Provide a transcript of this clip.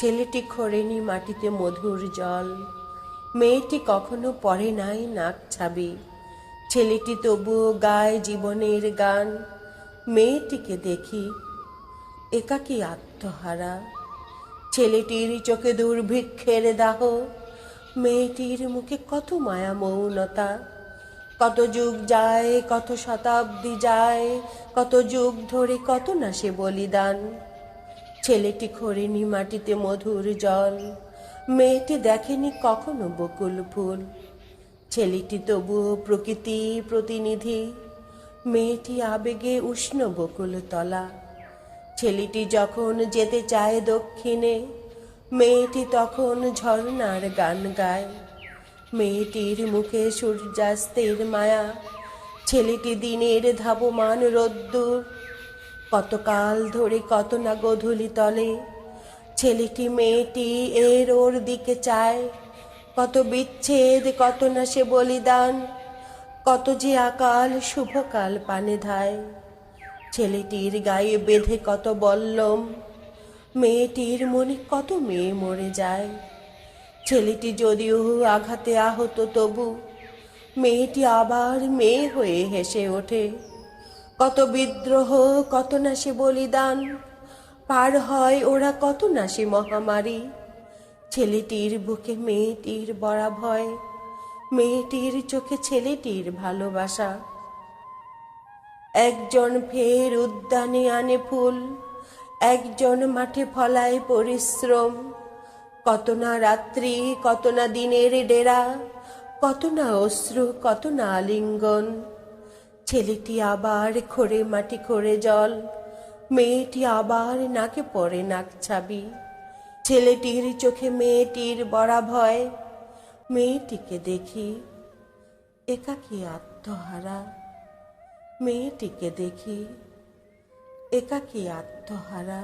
ছেলেটি খোরেনি মাটিতে মধুর জল। মেয়েটি কখনো পড়ে নাই নাক ছাবি। ছেলেটি তবুও গায় জীবনের গান। মেয়েটিকে দেখি একাকী আত্মহারা। ছেলেটির চোখে দুর্ভিক্ষের দাহ। মেয়েটির মুখে কত মায়া মৌনতা। কত যুগ যায়, কত শতাব্দী যায়, কত যুগ ধরে কত না সে বলিদান। ছেলেটি খোরেনি মাটিতে মধুর জল। মেয়েটি দেখেনি কখনো বকুল ফুল। ছেলেটি তবুও প্রকৃতি প্রতিনিধি। মেয়েটি আবেগে উষ্ণ বকুল তলা। ছেলেটি যখন যেতে চায় দক্ষিণে, মেয়েটি তখন ঝর্ণার গান গায়। মেয়েটির মুখে সূর্যাস্তের মায়া। ছেলেটি দিনের ধাবমান রোদ্দুর। কতকাল ধরে কত না গধূলি তলে। ছেলেটি মেয়েটি এর ওর দিকে চায়। কত বিচ্ছেদ, কত না সে বলিদান। কত যে আকাল, শুভকাল পানে ধায়। ছেলেটির গায়ে বেঁধে কত বল্লম। মেয়েটির মনে কত মেয়ে মরে যায়। ছেলেটি যদিও আঘাতে আহত তবু, মেয়েটি আবার মেয়ে হয়ে হেসে ওঠে। কত বিদ্রোহ, কত না সে বলিদান। পার হয় ওরা কত না সে মহামারী। ছেলেটির বুকে মেয়েটির বড়া ভয়, মেয়েটির চোখে ছেলেটির ভালোবাসা। একজন ফের উদ্যানে আনে ফুল, একজন মাঠে ফলায় পরিশ্রম। কত না রাত্রি, কত না দিনের ডেরা, কত না অশ্রু, কত না আলিঙ্গন। ছেলেটি আবার খোরে মাটি খোরে জল, মেয়েটি আবার নাকে পরে নাক ছাবি ছেলেটির চোখে মেয়েটির বড়া ভয়, মেয়েটিকে দেখি একাকি আত্মহারা। মেয়েটিকে দেখি একাকি আত্মহারা।